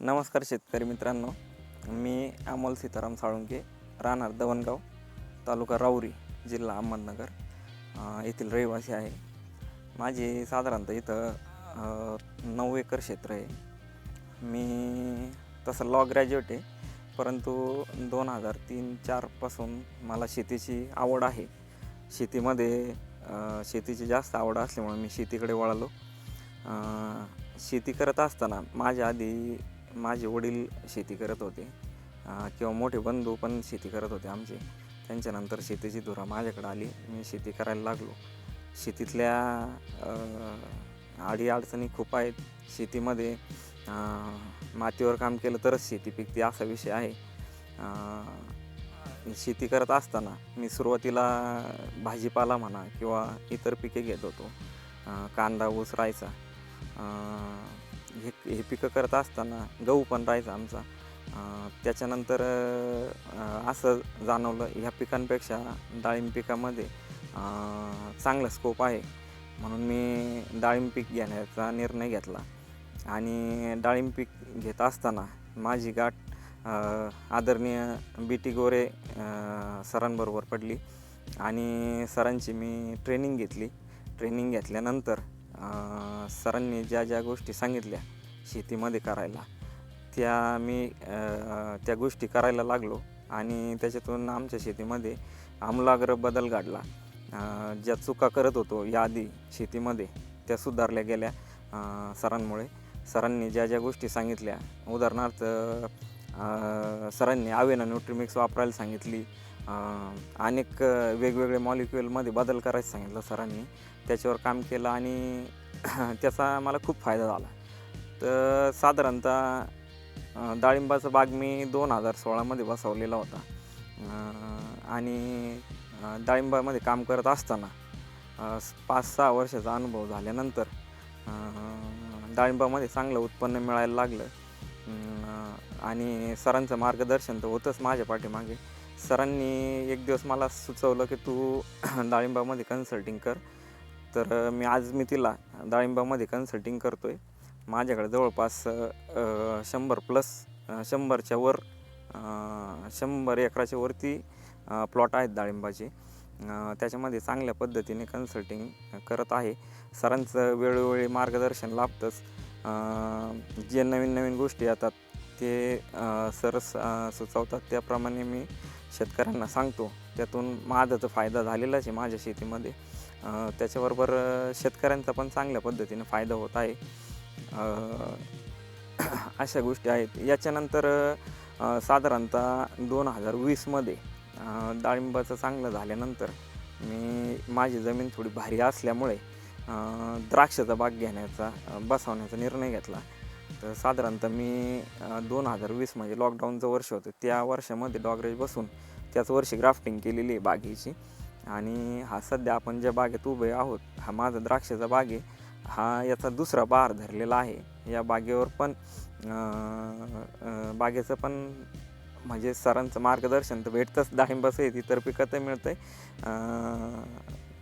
नमस्कार शेतकरी मित्रांनो मी अमोल सीताराम साळुंके राहणार दवणगाव तालुका राऊरी जिल्हा अहमदनगर येथील रहिवासी आहे. माझी साधारणतः इथं नऊ एकर क्षेत्र आहे. मी तसं लॉ ग्रॅज्युएट आहे परंतु दोन हजार तीन चारपासून मला शेतीची आवड आहे. शेतीमध्ये शेतीची जास्त आवड असल्यामुळे मी शेतीकडे वळालो. शेती करत असताना माझ्या आधी माझे वडील शेती करत होते किंवा मोठे बंधू पण शेती करत होते आमचे. त्यांच्यानंतर शेतीची धुरा माझ्याकडे आली. मी शेती करायला लागलो. शेतीतल्या अडीअडचणी खूप आहेत. शेतीमध्ये मातीवर काम केलं तरच शेती पिकते असा विषय आहे. शेती करत असताना मी सुरुवातीला भाजीपाला म्हणा किंवा इतर पिके घेत होतो. कांदा ऊस राहायचा हे हे पिकं करत असताना गहू पण राहायचा आमचा. त्याच्यानंतर असं जाणवलं ह्या पिकांपेक्षा डाळिंब पिकामध्ये चांगला स्कोप आहे. म्हणून मी डाळिंब पीक घेण्याचा निर्णय घेतला. आणि डाळिंब पीक घेत असताना माझी गाठ आदरणीय बी टी गोरे सरांबरोबर पडली. आणि सरांची मी ट्रेनिंग घेतली. ट्रेनिंग घेतल्यानंतर सरांनी ज्या ज्या गोष्टी सांगितल्या शेतीमध्ये करायला. त्या मी त्या गोष्टी करायला लागलो आणि त्याच्यातून आमच्या शेतीमध्ये आमूलाग्र बदल घडला. ज्या चुका करत होतो याआधी शेतीमध्ये त्या सुधारल्या गेल्या सरांमुळे. सरांनी ज्या ज्या गोष्टी सांगितल्या उदाहरणार्थ सरांनी आवेना न्यूट्रीमिक्स वापरायला सांगितली अनेक वेगवेगळे मॉलिक्युलमध्ये बदल करायचं सांगितलं सरांनी. त्याच्यावर काम केलं आणि त्याचा मला खूप फायदा झाला. तर साधारणतः डाळिंबाचा बाग मी दोन हजार सोळामध्ये बसवलेला होता. आणि डाळिंबामध्ये काम करत असताना पाच सहा वर्षाचा अनुभव झाल्यानंतर डाळिंबामध्ये चांगलं उत्पन्न मिळायला लागलं. आणि सरांचं मार्गदर्शन तर होतंच माझ्या पाठीमागे. सरांनी एक दिवस मला सुचवलं की तू डाळिंबामध्ये कन्सल्टिंग कर. तर मी आज मी तिला डाळिंबामध्ये कन्सल्टिंग करतो आहे माझ्याकडे जवळपास शंभर प्लस शंभरच्या वर शंभर एकराच्या वरती प्लॉट आहेत डाळिंबाचे. त्याच्यामध्ये चांगल्या पद्धतीने कन्सल्टिंग करत आहे. सरांचं वेळोवेळी मार्गदर्शन लाभतंच. जे नवीन नवीन गोष्टी येतात ते सर स- सुचवतात. त्याप्रमाणे मी शेतकऱ्यांना सांगतो त्यातून माझा तर फायदा झालेलाच आहे माझ्या शेतीमध्ये. त्याच्याबरोबर शेतकऱ्यांचा पण चांगल्या पद्धतीने फायदा होत आहे. अशा गोष्टी आहेत. याच्यानंतर साधारणतः दोन हजार वीसमध्ये डाळिंबाचं चांगलं झाल्यानंतर मी माझी जमीन थोडी भारी असल्यामुळे द्राक्षाचा बाग घेण्याचा बसवण्याचा निर्णय घेतला. तर साधारणतः मी दोन हजार वीस म्हणजे लॉकडाऊनचं वर्ष होतं. त्या वर्षामध्ये डॉगरेज बसून त्याच वर्षी ग्राफ्टिंग केलेली आहे बागेची. आणि हा सध्या आपण ज्या बागेत उभे आहोत हा माझा द्राक्षाचा बाग आहे. हा याचा दुसरा बार धरलेला आहे. या बागेवर पण बागेचं पण म्हणजे सरांचं मार्गदर्शन तर भेटतंच. डाळिंबाचं आहे इतर तर मिळतं आहे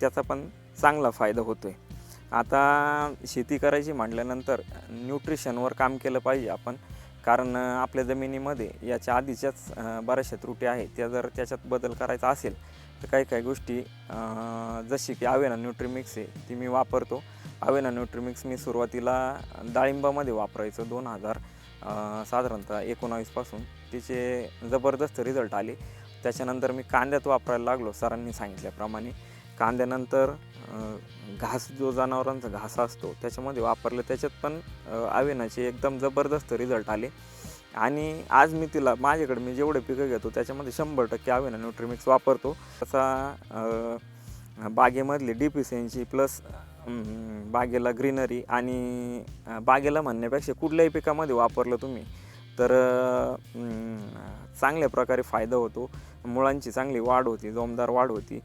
त्याचा पण चांगला फायदा होतो आहे आता शेती करायची म्हटल्यानंतर न्यूट्रिशनवर काम केलं पाहिजे आपण. कारण आपल्या जमिनीमध्ये याच्या आधीच्याच बऱ्याचशा त्रुटी आहेत. त्या जर त्याच्यात बदल करायचा असेल तर काही काही गोष्टी जशी की आवेना न्यूट्रीमिक्स आहे ती मी वापरतो. आवेना न्यूट्रीमिक्स मी सुरुवातीला डाळिंबामध्ये वापरायचं दोन हजार साधारणतः एकोणावीसपासून तिचे जबरदस्त रिझल्ट आले. त्याच्यानंतर मी कांद्यात वापरायला लागलो सरांनी सांगितल्याप्रमाणे. कांद्यानंतर घास जो जनावरांचा घास असतो त्याच्यामध्ये वापरलं. त्याच्यात पण अवेनाचे आवेनाचे एकदम जबरदस्त रिझल्ट आले. आणि आज मी तिला माझ्याकडे मी जेवढे पिकं घेतो त्याच्यामध्ये शंभर टक्के आवेना न्यूट्रीमिक्स वापरतो. तसा बागेमधली डी पी डिफिशियन्सी प्लस बागेला ग्रीनरी आणि बागेला म्हणण्यापेक्षा कुठल्याही पिकामध्ये वापरलं तुम्ही तर चांगल्या प्रकारे फायदा होतो. मुळांची चांगली वाढ होती जोमदार वाढ होती.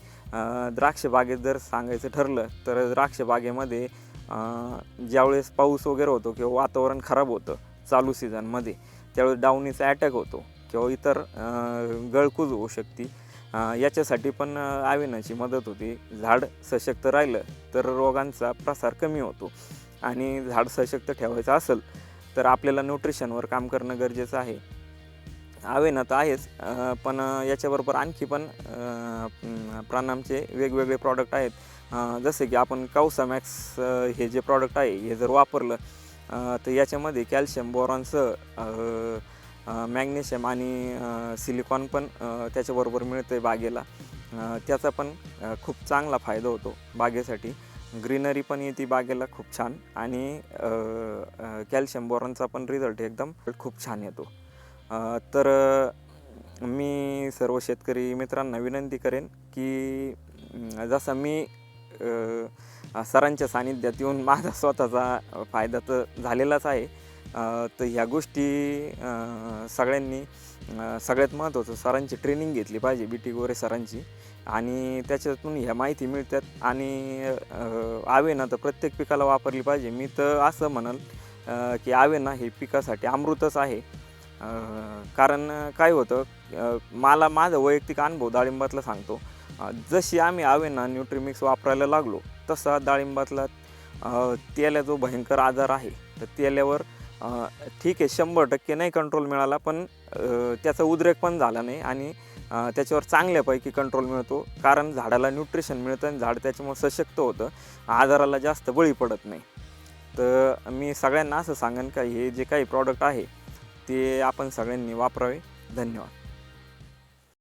द्राक्ष बागेत जर सांगायचं ठरलं तर द्राक्ष बागेमध्ये ज्यावेळेस पाऊस वगैरे होतो किंवा वातावरण खराब होतं चालू सीझनमध्ये त्यावेळेस डावणीचा अटॅक होतो किंवा इतर गळकूज होऊ शकते. याच्यासाठी पण आवेनाची मदत होती. झाड सशक्त राहिलं तर रोगांचा प्रसार कमी होतो. आणि झाड सशक्त ठेवायचं असेल तर आपल्याला न्यूट्रिशनवर काम करणं गरजेचं आहे. आवेना तर आहेच पण याच्याबरोबर आणखी पण प्राणामचे वेगवेगळे प्रॉडक्ट आहेत. जसे की आपण कौसा मॅक्स हे जे प्रॉडक्ट आहे हे जर वापरलं तर याच्यामध्ये कॅल्शियम बोरॉनसह मॅग्नेशियम आणि सिलिकॉन पण त्याच्याबरोबर मिळतं आहे बागेला त्याचा पण खूप चांगला फायदा होतो बागेसाठी. ग्रीनरी पण येते बागेला खूप छान आणि कॅल्शियम बोरॉनचा पण रिझल्ट एकदम खूप छान येतो. तर मी सर्व शेतकरी मित्रांना विनंती करेन की जसा मी सरांच्या सानिध्यात येऊन माझा स्वतःचा फायदा तर झालेलाच आहे. तर ह्या गोष्टी सगळ्यांनी सगळ्यात महत्त्वाचं सरांची ट्रेनिंग घेतली पाहिजे बी टी गोरे सरांची. आणि त्याच्यातून ह्या माहिती मिळतात आणि आवेना तर प्रत्येक पिकाला वापरली पाहिजे. मी तर असं म्हणाल की आवेना हे पिकासाठी अमृतच आहे. कारण काय होतं मला माझा वैयक्तिक अनुभव डाळिंबातला सांगतो. जशी आम्ही आवेना न्यूट्रीमिक्स वापरायला लागलो तसा डाळिंबातला तेला जो भयंकर आजार आहे तर तेल्यावर ठीक आहे शंभर टक्के नाही कंट्रोल मिळाला पण त्याचा उद्रेक पण झाला नाही आणि त्याच्यावर चांगल्यापैकी कंट्रोल मिळतो कारण झाडाला न्यूट्रिशन मिळतं आणि झाड त्याच्यामुळे सशक्त होतं आजाराला जास्त बळी पडत नाही. तर मी सगळ्यांना असं सांगेन का हे जे काही प्रॉडक्ट आहे ते आपण सगळ्यांनी वापरावे. धन्यवाद.